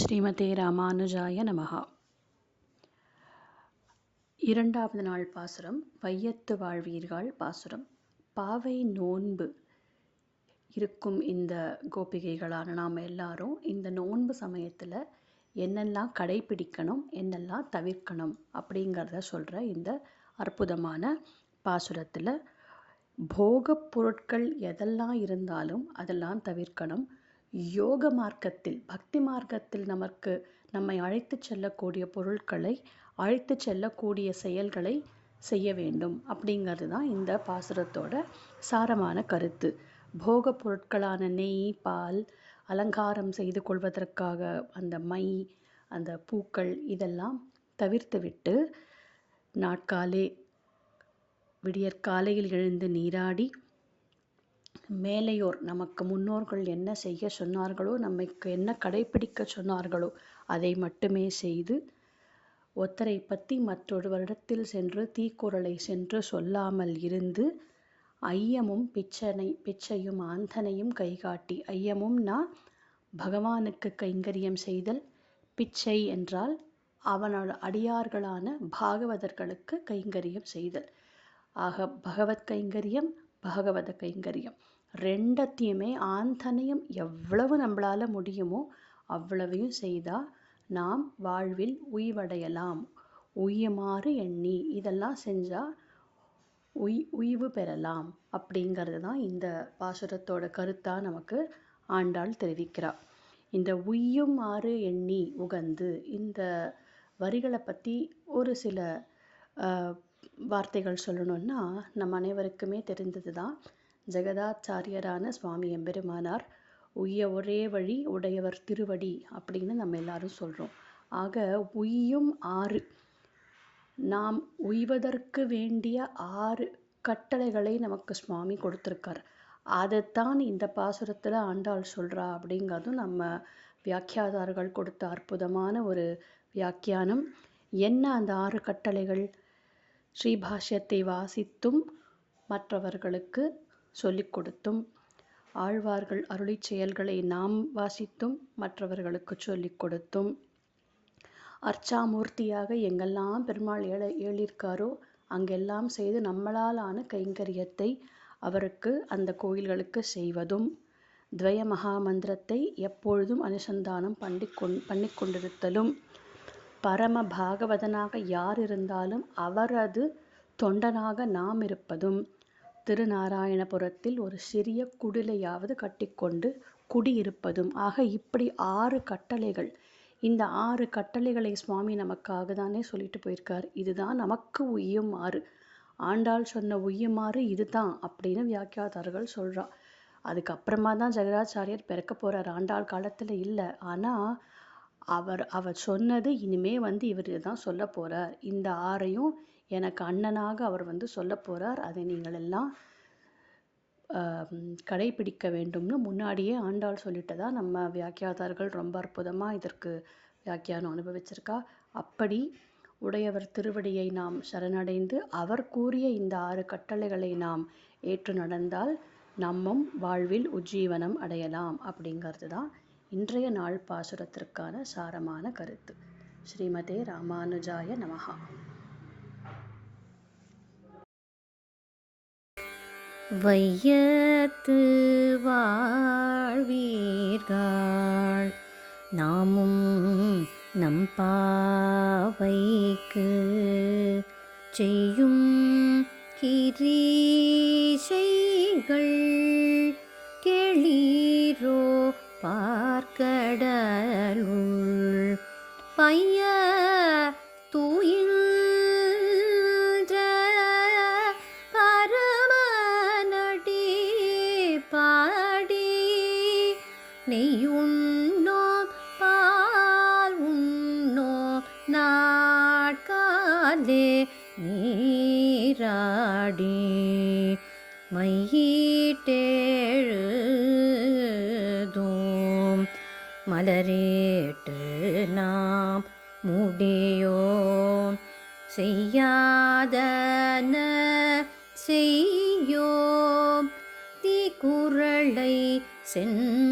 ஸ்ரீமதே ராமானுஜாய நமகா இரண்டாவது நாள் பாசுரம் வையத்து வாழ்வீர்கள் பாசுரம். பாவை நோன்பு இருக்கும் இந்த கோபிகைகளான நாம் எல்லாரும் இந்த நோன்பு சமயத்தில் என்னெல்லாம் கடைபிடிக்கணும் என்னெல்லாம் தவிர்க்கணும் அப்படிங்கிறத சொல்கிற இந்த அற்புதமான பாசுரத்தில் போகப் பொருட்கள் எதெல்லாம் இருந்தாலும் அதெல்லாம் தவிர்க்கணும். யோக மார்க்கத்தில் பக்தி மார்க்கத்தில் நமக்கு நம்மை அழைத்து செல்லக்கூடிய பொருட்களை அழைத்து செல்லக்கூடிய செயல்களை செய்ய வேண்டும். அப்படிங்கிறது தான் இந்த பாசுரத்தோட சாரமான கருத்து. போக பொருட்களான நெய் பால் அலங்காரம் செய்து கொள்வதற்காக அந்த மை அந்த பூக்கள் இதெல்லாம் தவிர்த்துவிட்டு நாட்காலே விடியற்காலையில் எழுந்து நீராடி மேலையோர் நமக்கு முன்னோர்கள் என்ன செய்ய சொன்னார்களோ நமக்கு என்ன கடைபிடிக்க சொன்னார்களோ அதை மட்டுமே செய்து ஒத்தரை பற்றி மற்றொருவரிடத்தில் சென்று தீக்குறளை சென்று சொல்லாமல் இருந்து ஐயமும் பிச்சனை பிச்சையும் ஆந்தனையும் கைகாட்டி ஐயமும்னா பகவானுக்கு கைங்கரியம் செய்தல் பிச்சை என்றால் அவனோட அடியார்களான பாகவதர்களுக்கு கைங்கரியம் செய்தல். ஆக பகவத் கைங்கரியம் பகவத கைங்கரியம். ரெண்டத்தையுமே ஆந்தனையும் எவ்வளவு நம்மளால் முடியுமோ அவ்வளவையும் செய்தால் நாம் வாழ்வில் உய்வடையலாம். உய்யுமாறு எண்ணி இதெல்லாம் செஞ்சால் உய் உய்வு பெறலாம் அப்படிங்கிறது தான் இந்த பாசுரத்தோட கருத்தாக நமக்கு ஆண்டாள் தெரிவிக்கிறார் இந்த உய்யும் ஆறு எண்ணி உகந்து இந்த வரிகளை பற்றி ஒரு சில வார்த்தைகள் சொல்லணும்னா நம் அனைவருக்குமே தெரிந்தது தான் ஜெகதாச்சாரியரான சுவாமி எம்பெருமானார் உய்ய ஒரே வழி உடையவர் திருவடி அப்படின்னு நம்ம எல்லாரும் சொல்கிறோம் ஆக உய்யும் ஆறு. நாம் உய்வதற்கு வேண்டிய ஆறு கட்டளைகளை நமக்கு சுவாமி கொடுத்துருக்கார். அதைத்தான் இந்த பாசுரத்தில் ஆண்டாள் சொல்கிறா அப்படிங்கிறதும் நம்ம வியாக்கியாதார்கள் கொடுத்த அற்புதமான ஒரு வியாக்கியானம். என்ன அந்த ஆறு கட்டளைகள்? ஸ்ரீபாஷ்யத்தை வாசித்தும் மற்றவர்களுக்கு சொல்லிக் கொடுத்தும் ஆழ்வார்கள் அருளி செயல்களை நாம் வாசித்தும் மற்றவர்களுக்கு சொல்லிக் கொடுத்தும் அர்ச்சாமூர்த்தியாக எங்கெல்லாம் பெருமாள் ஏழ ஏழிருக்காரோ அங்கெல்லாம் செய்து நம்மளாலான கைங்கரியத்தை அவருக்கு அந்த கோயில்களுக்கு செய்வதும் துவய மகாமந்திரத்தை எப்பொழுதும் அனுசந்தானம் பண்ணி கொண் பண்ணி கொண்டிருத்தலும் பரம பாகவதனாக யார் இருந்தாலும் அவரது தொண்டனாக நாம் இருப்பதும் திருநாராயணபுரத்தில் ஒரு சிறிய குடிலையாவது கட்டிக்கொண்டு குடியிருப்பதும். ஆக இப்படி ஆறு கட்டளைகள். இந்த ஆறு கட்டளைகளை சுவாமி நமக்காக தானே சொல்லிட்டு போயிருக்கார். இதுதான் நமக்கு உய்யும் ஆறு ஆண்டாள் சொன்ன உய்யுமாறு இதுதான் அப்படின்னு வியாக்கியாதாரர்கள் சொல்றா. அதுக்கப்புறமா தான் ஜெகராச்சாரியர் பிறக்க போறார். ஆண்டாள் காலத்துல இல்லை. ஆனா அவர் அவர் சொன்னது இனிமே வந்து இவர் தான் சொல்ல போகிறார் இந்த ஆறையும் எனக்கு அண்ணனாக அவர் வந்து சொல்ல போகிறார் அதை நீங்கள் எல்லாம் கடைபிடிக்க வேண்டும்னு முன்னாடியே ஆண்டாள் சொல்லிட்டதா நம்ம வியாக்கியாதார்கள் ரொம்ப அற்புதமாக இதற்கு வியாக்கியானம் அனுபவிச்சிருக்கா. அப்படி உடையவர் திருவடியை நாம் சரணடைந்து அவர் கூறிய இந்த ஆறு கட்டளைகளை நாம் ஏற்று நடந்தால் நம்மும் வாழ்வில் உஜ்ஜீவனம் அடையலாம் அப்படிங்கிறது தான் இன்றைய நாள் பாசுரத்திற்கான சாரமான கருத்து. ஸ்ரீமதே ராமானுஜாய நமகா வையத்து வாழ்வீர்கள் நாமும் நம் பாவைக்கு செய்யும் கிரீசைகள் கேளீரோ பா பார்க்கடலுள் பைய தூயின்ற பரமனடி பாடி நெய்யுண்ணோ பால் உண்ணோ நாட்காதே நீராடி மையீட்டே மலரேட்டு நாம் முடியோம். செய்யாதன செய்யோம். தீக்குறளை சென்றோதோம்